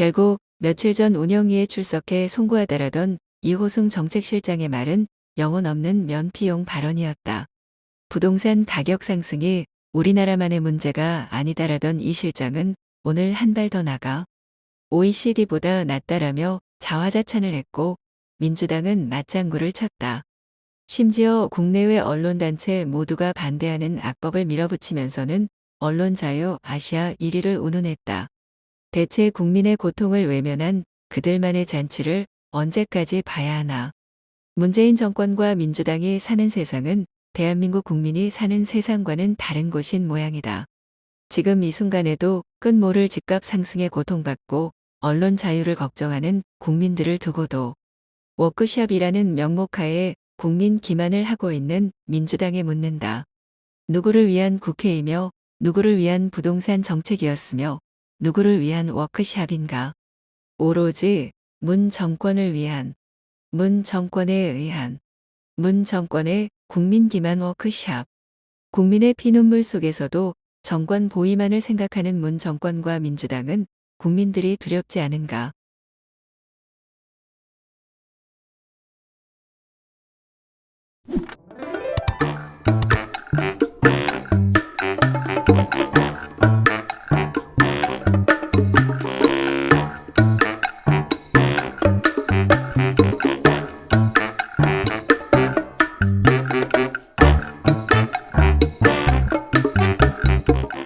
결국 며칠 전 운영위에 출석해 송구하다라던 이호승 정책실장의 말은 영혼 없는 면피용 발언이었다. 부동산 가격 상승이 우리나라만의 문제가 아니다라던 이 실장은 오늘 한 발 더 나가 OECD보다 낫다라며 자화자찬을 했고 민주당은 맞장구를 쳤다. 심지어 국내외 언론단체 모두가 반대하는 악법을 밀어붙이면서는 언론 자유 아시아 1위를 운운했다. 대체 국민의 고통을 외면한 그들만의 잔치를 언제까지 봐야 하나. 문재인 정권과 민주당이 사는 세상은 대한민국 국민이 사는 세상과는 다른 곳인 모양이다. 지금 이 순간에도 끝모를 집값 상승에 고통받고 언론 자유를 걱정하는 국민들을 두고도 워크숍이라는 명목하에 국민 기만을 하고 있는 민주당에 묻는다. 누구를 위한 국회이며 누구를 위한 부동산 정책이었으며 누구를 위한 워크숍인가. 오로지 문 정권을 위한, 문 정권에 의한, 문 정권의 국민 기만 워크숍. 국민의 피눈물 속에서도 정권 보위만을 생각하는 문 정권과 민주당은 국민들이 두렵지 않은가.